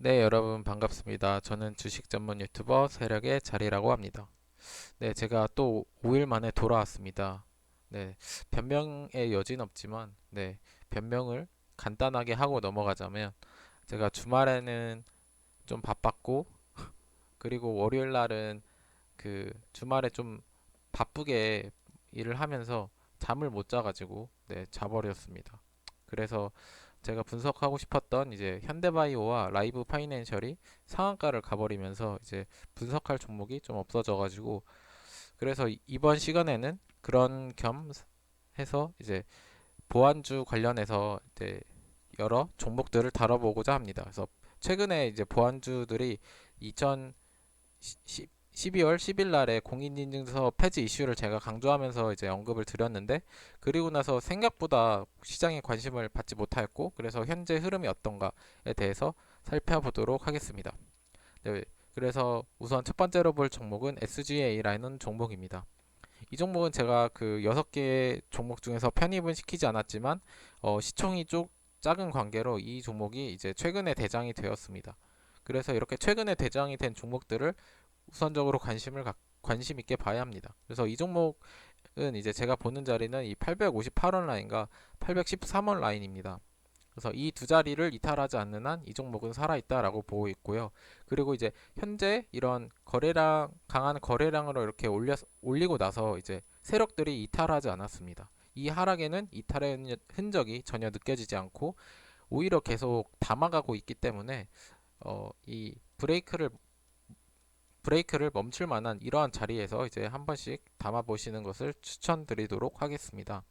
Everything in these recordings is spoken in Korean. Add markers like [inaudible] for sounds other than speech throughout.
네, 여러분 반갑습니다. 저는 주식 전문 유튜버 세력의 자리라고 합니다. 네, 제가 또 5일 만에 돌아왔습니다. 네, 변명의 여지는 없지만, 네, 변명을 간단하게 하고 넘어가자면, 제가 주말에는 좀 바빴고, [laughs] 그리고 월요일 날은 그 주말에 좀 바쁘게 일을 하면서 잠을 못 자가지고, 네, 자버렸습니다. 그래서 제가 분석하고 싶었던 이제 현대바이오와 라이브 파이낸셜이 상한가를 가버리면서 이제 분석할 종목이 좀 없어져 가지고 그래서 이- 이번 시간에는 그런 겸 해서 이제 보안주 관련해서 이제 여러 종목들을 다뤄보고자 합니다. 그래서 최근에 이제 보안주들이 2010 12월 10일 날에 공인인증서 폐지 이슈를 제가 강조하면서 이제 언급을 드렸는데 그리고 나서 생각보다 시장에 관심을 받지 못하였고 그래서 현재 흐름이 어떤가에 대해서 살펴보도록 하겠습니다. 네, 그래서 우선 첫 번째로 볼 종목은 SGA라는 종목입니다. 이 종목은 제가 그 여섯 개의 종목 중에서 편입은 시키지 않았지만 어, 시총이 좀 작은 관계로 이 종목이 이제 최근에 대장이 되었습니다. 그래서 이렇게 최근에 대장이 된 종목들을 우선적으로 관심을 가, 관심 있게 봐야 합니다. 그래서 이 종목은 이제 제가 보는 자리는 이 858원 라인과 813원 라인입니다. 그래서 이 두 자리를 이탈하지 않는 한 이 종목은 살아있다라고 보고 있고요. 그리고 이제 현재 이런 거래량 강한 거래량으로 이렇게 올려 올리고 나서 이제 세력들이 이탈하지 않았습니다. 이 하락에는 이탈의 흔- 흔적이 전혀 느껴지지 않고 오히려 계속 담아가고 있기 때문에 어, 이 브레이크를 브레이크를 멈출 만한 이러한 자리에서 이제 한 번씩 담아 보시는 것을 추천드리도록 하겠습니다.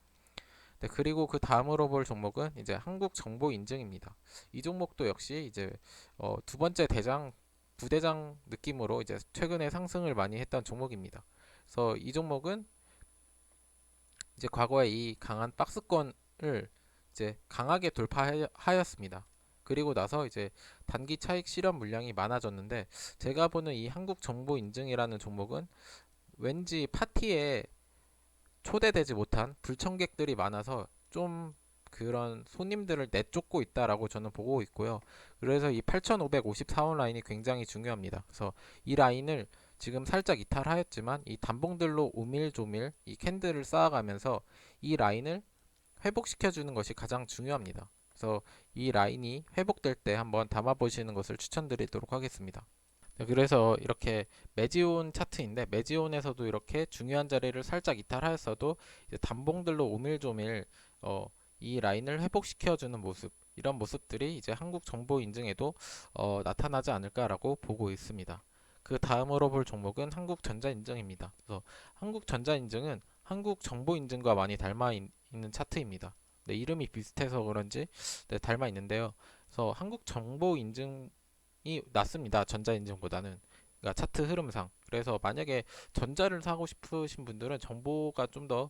네, 그리고 그 다음으로 볼 종목은 이제 한국 정보 인증입니다. 이 종목도 역시 이제 어, 두 번째 대장 부대장 느낌으로 이제 최근에 상승을 많이 했던 종목입니다. 그래서 이 종목은 이제 과거에 이 강한 박스권을 이제 강하게 돌파하였습니다. 그리고 나서 이제 단기 차익 실현 물량이 많아졌는데 제가 보는 이 한국 정보 인증이라는 종목은 왠지 파티에 초대되지 못한 불청객들이 많아서 좀 그런 손님들을 내쫓고 있다라고 저는 보고 있고요. 그래서 이 8554원 라인이 굉장히 중요합니다. 그래서 이 라인을 지금 살짝 이탈하였지만 이 단봉들로 오밀조밀 이 캔들을 쌓아가면서 이 라인을 회복시켜 주는 것이 가장 중요합니다. 그래서 이 라인이 회복될 때 한번 담아 보시는 것을 추천드리도록 하겠습니다. 네, 그래서 이렇게 매지온 차트인데 매지온에서도 이렇게 중요한 자리를 살짝 이탈하였어도 이제 단봉들로 오밀조밀 어, 이 라인을 회복시켜주는 모습 이런 모습들이 이제 한국 정보 인증에도 어, 나타나지 않을까라고 보고 있습니다. 그 다음으로 볼 종목은 한국전자 인증입니다. 그래서 한국전자 인증은 한국 정보 인증과 많이 닮아 있, 는 차트입니다. 네, 이름이 비슷해서 그런지 네, 닮아 있는데요. 그래서 한국 정보 인증 이 낫습니다. 전자 인증보다는. 그러니까 차트 흐름상. 그래서 만약에 전자를 사고 싶으신 분들은 정보가 좀더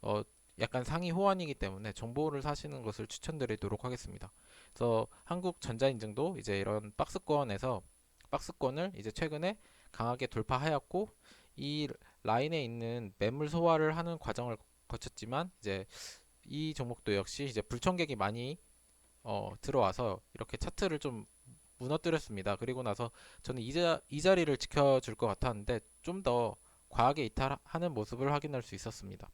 어, 약간 상위 호환이기 때문에 정보를 사시는 것을 추천드리도록 하겠습니다. 그래서 한국 전자인증도 이제 이런 박스권에서 박스권을 이제 최근에 강하게 돌파하였고 이 라인에 있는 매물 소화를 하는 과정을 거쳤지만 이제 이 종목도 역시 이제 불청객이 많이 어, 들어와서 이렇게 차트를 좀 무너뜨렸습니다. 그리고 나서 저는 이, 자, 이 자리를 지켜줄 것 같았는데 좀 더 과하게 이탈하는 모습을 확인할 수 있었습니다.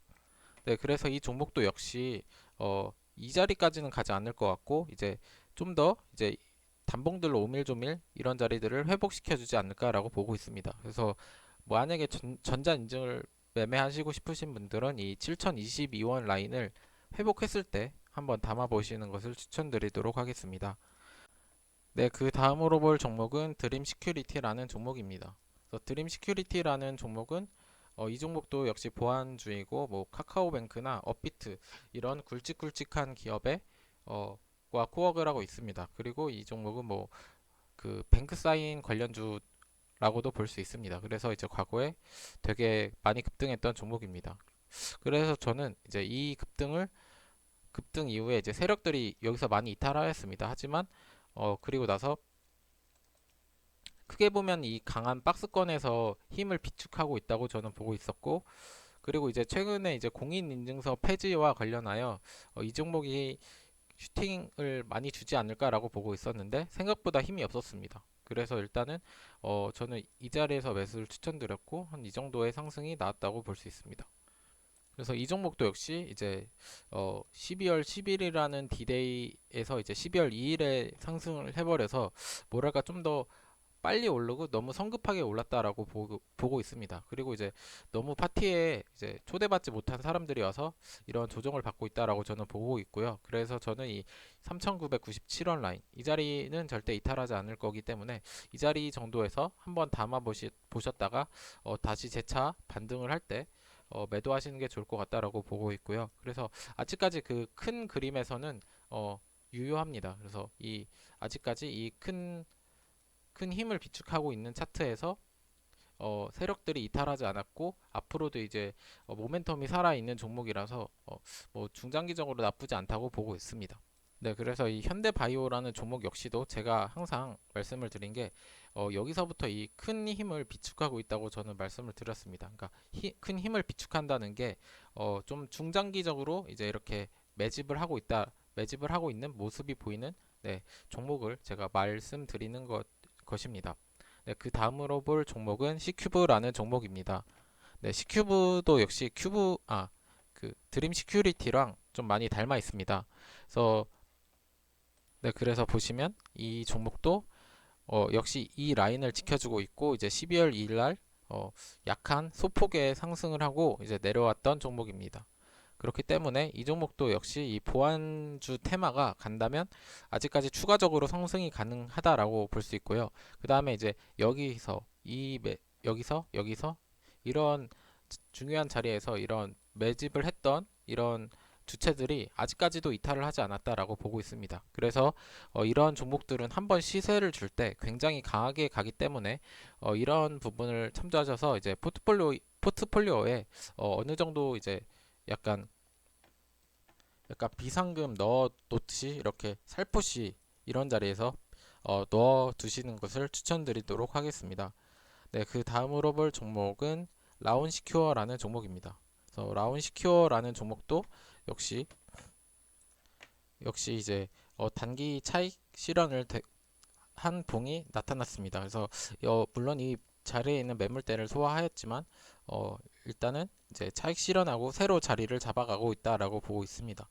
네, 그래서 이 종목도 역시 어, 이 자리까지는 가지 않을 것 같고 이제 좀 더 이제 단봉들로 오밀조밀 이런 자리들을 회복시켜주지 않을까라고 보고 있습니다. 그래서 만약에 전, 전자 인증을 매매하시고 싶으신 분들은 이 7022원 라인을 회복했을 때 한번 담아 보시는 것을 추천드리도록 하겠습니다. 네, 그 다음으로 볼 종목은 드림 시큐리티라는 종목입니다. 드림 시큐리티라는 종목은 어, 이 종목도 역시 보안주이고 뭐 카카오뱅크나 업비트 이런 굵직굵직한 기업에 어, 과 코어를 하고 있습니다. 그리고 이 종목은 뭐 그 뱅크 사인 관련주라고도 볼 수 있습니다. 그래서 이제 과거에 되게 많이 급등했던 종목입니다. 그래서 저는 이제 이 급등을 급등 이후에 이제 세력들이 여기서 많이 이탈하였습니다. 하지만 어 그리고 나서 크게 보면 이 강한 박스권에서 힘을 비축하고 있다고 저는 보고 있었고 그리고 이제 최근에 이제 공인 인증서 폐지와 관련하여 어, 이 종목이 슈팅을 많이 주지 않을까라고 보고 있었는데 생각보다 힘이 없었습니다. 그래서 일단은 어 저는 이 자리에서 매수를 추천드렸고 한 이 정도의 상승이 나왔다고 볼 수 있습니다. 그래서 이 종목도 역시 이제 어 12월 10일이라는 디데이에서 이제 12월 2일에 상승을 해버려서 뭐랄까 좀 더 빨리 오르고 너무 성급하게 올랐다라고 보고, 보고 있습니다. 그리고 이제 너무 파티에 이제 초대받지 못한 사람들이 와서 이런 조정을 받고 있다라고 저는 보고 있고요. 그래서 저는 이 3997원 라인 이 자리는 절대 이탈하지 않을 거기 때문에 이 자리 정도에서 한번 담아 보셨다가 어, 다시 재차 반등을 할때 어, 매도하시는 게 좋을 것 같다라고 보고 있고요. 그래서 아직까지 그 큰 그림에서는 어, 유효합니다. 그래서 이 아직까지 이 큰 큰 힘을 비축하고 있는 차트에서 어, 세력들이 이탈하지 않았고 앞으로도 이제 어, 모멘텀이 살아 있는 종목이라서 어, 뭐 중장기적으로 나쁘지 않다고 보고 있습니다. 네, 그래서 이 현대바이오라는 종목 역시도 제가 항상 말씀을 드린 게 어, 여기서부터 이 큰 힘을 비축하고 있다고 저는 말씀을 드렸습니다. 그러니까 히, 큰 힘을 비축한다는 게 어, 좀 중장기적으로 이제 이렇게 매집을 하고 있다, 매집을 하고 있는 모습이 보이는 네, 종목을 제가 말씀드리는 것 것입니다. 네, 그 다음으로 볼 종목은 C큐브라는 종목입니다. 네, C큐브도 역시 큐브 아, 그 드림 시큐리티랑 좀 많이 닮아 있습니다. 그래서 네, 그래서 보시면 이 종목도 어, 역시 이 라인을 지켜주고 있고 이제 12월 2일 날 어, 약한 소폭의 상승을 하고 이제 내려왔던 종목입니다. 그렇기 때문에 이 종목도 역시 이 보안주 테마가 간다면 아직까지 추가적으로 상승이 가능하다라고 볼 수 있고요. 그 다음에 이제 여기서 이 매, 여기서 여기서 이런 중요한 자리에서 이런 매집을 했던 이런 주체들이 아직까지도 이탈을 하지 않았다라고 보고 있습니다. 그래서 어, 이러한 종목들은 한번 시세를 줄 때 굉장히 강하게 가기 때문에 어, 이런 부분을 참조하셔서 이제 포트폴리오 포트폴리오에 어, 어느 정도 이제 약간 약간 비상금 넣어 놓듯이 이렇게 살포시 이런 자리에서 어, 넣어 두시는 것을 추천드리도록 하겠습니다. 네, 그 다음으로 볼 종목은 라운시큐어라는 종목입니다. 그래서 라운시큐어라는 종목도 역시 역시 이제 어, 단기 차익 실현을 대, 한 봉이 나타났습니다. 그래서 어, 물론 이 자리에 있는 매물대를 소화하였지만 어, 일단은 이제 차익 실현하고 새로 자리를 잡아가고 있다라고 보고 있습니다.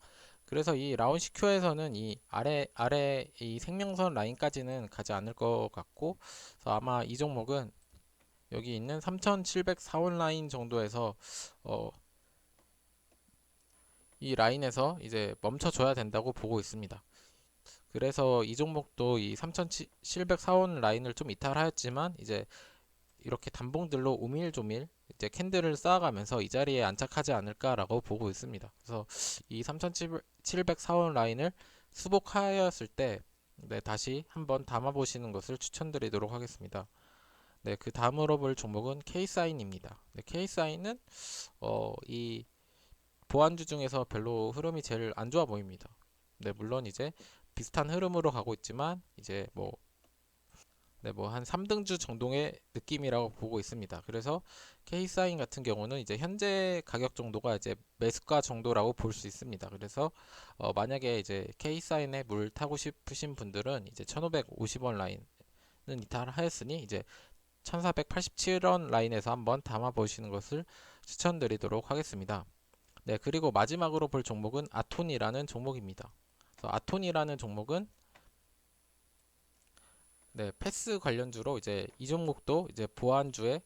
그래서 이 라운 시큐에서는 이 아래 아래 이 생명선 라인까지는 가지 않을 것 같고 아마 이 종목은 여기 있는 3704원 라인 정도에서 어, 이 라인에서 이제 멈춰줘야 된다고 보고 있습니다. 그래서 이 종목도 이 3704원 라인을 좀 이탈하였지만 이제 이렇게 단봉들로 오밀조밀 이제 캔들을 쌓아가면서 이 자리에 안착하지 않을까라고 보고 있습니다. 그래서 이 3704원 라인을 수복하였을 때 네, 다시 한번 담아보시는 것을 추천드리도록 하겠습니다. 네, 그 다음으로 볼 종목은 K사인입니다. 네, K사인은 어, 이 보안주 중에서 별로 흐름이 제일 안 좋아 보입니다. 네, 물론 이제 비슷한 흐름으로 가고 있지만 이제 뭐 네, 뭐 한 3등주 정도의 느낌이라고 보고 있습니다. 그래서 K사인 같은 경우는 이제 현재 가격 정도가 이제 매수가 정도라고 볼 수 있습니다. 그래서 어 만약에 이제 K사인에 물 타고 싶으신 분들은 이제 1550원 라인은 이탈하였으니 이제 1487원 라인에서 한번 담아 보시는 것을 추천드리도록 하겠습니다. 네, 그리고 마지막으로 볼 종목은 아톤이라는 종목입니다. 아톤이라는 종목은 네, 패스 관련주로 이제 이 종목도 이제 보안주의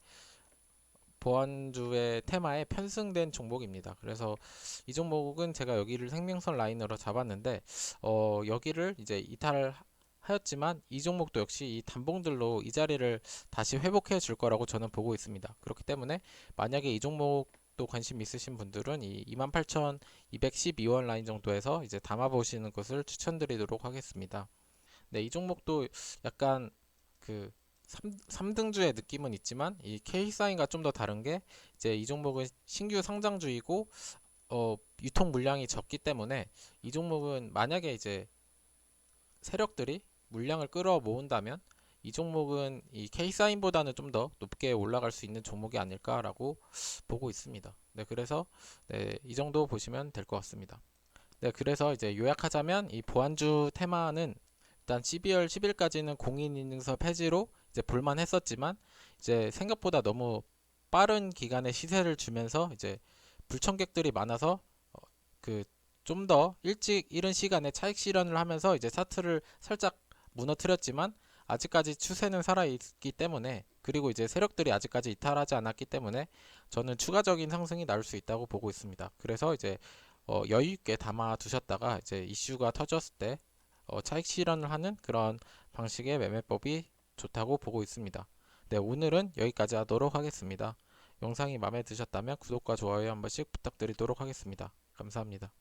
보안주의 테마에 편승된 종목입니다. 그래서 이 종목은 제가 여기를 생명선 라인으로 잡았는데 어, 여기를 이제 이탈을 하였지만 이 종목도 역시 이 단봉들로 이 자리를 다시 회복해 줄 거라고 저는 보고 있습니다. 그렇기 때문에 만약에 이 종목 도 관심 있으신 분들은 이 28,212원 라인 정도에서 이제 담아 보시는 것을 추천드리도록 하겠습니다. 네, 이 종목도 약간 그 3, 등주의 느낌은 있지만 이 K사인과 좀 더 다른 게 이제 이 종목은 신규 상장주이고 어, 유통 물량이 적기 때문에 이 종목은 만약에 이제 세력들이 물량을 끌어 모은다면 이 종목은 이 K사인보다는 좀 더 높게 올라갈 수 있는 종목이 아닐까라고 보고 있습니다. 네, 그래서 네, 이 정도 보시면 될 것 같습니다. 네, 그래서 이제 요약하자면 이 보안주 테마는 일단 12월 10일까지는 공인인증서 폐지로 이제 볼만했었지만 이제 생각보다 너무 빠른 기간에 시세를 주면서 이제 불청객들이 많아서 어, 그 좀 더 일찍 이른 시간에 차익 실현을 하면서 이제 차트를 살짝 무너뜨렸지만 아직까지 추세는 살아 있기 때문에 그리고 이제 세력들이 아직까지 이탈하지 않았기 때문에 저는 추가적인 상승이 나올 수 있다고 보고 있습니다. 그래서 이제 어, 여유 있게 담아 두셨다가 이제 이슈가 터졌을 때 어, 차익 실현을 하는 그런 방식의 매매법이 좋다고 보고 있습니다. 네, 오늘은 여기까지 하도록 하겠습니다. 영상이 마음에 드셨다면 구독과 좋아요 한 번씩 부탁드리도록 하겠습니다. 감사합니다.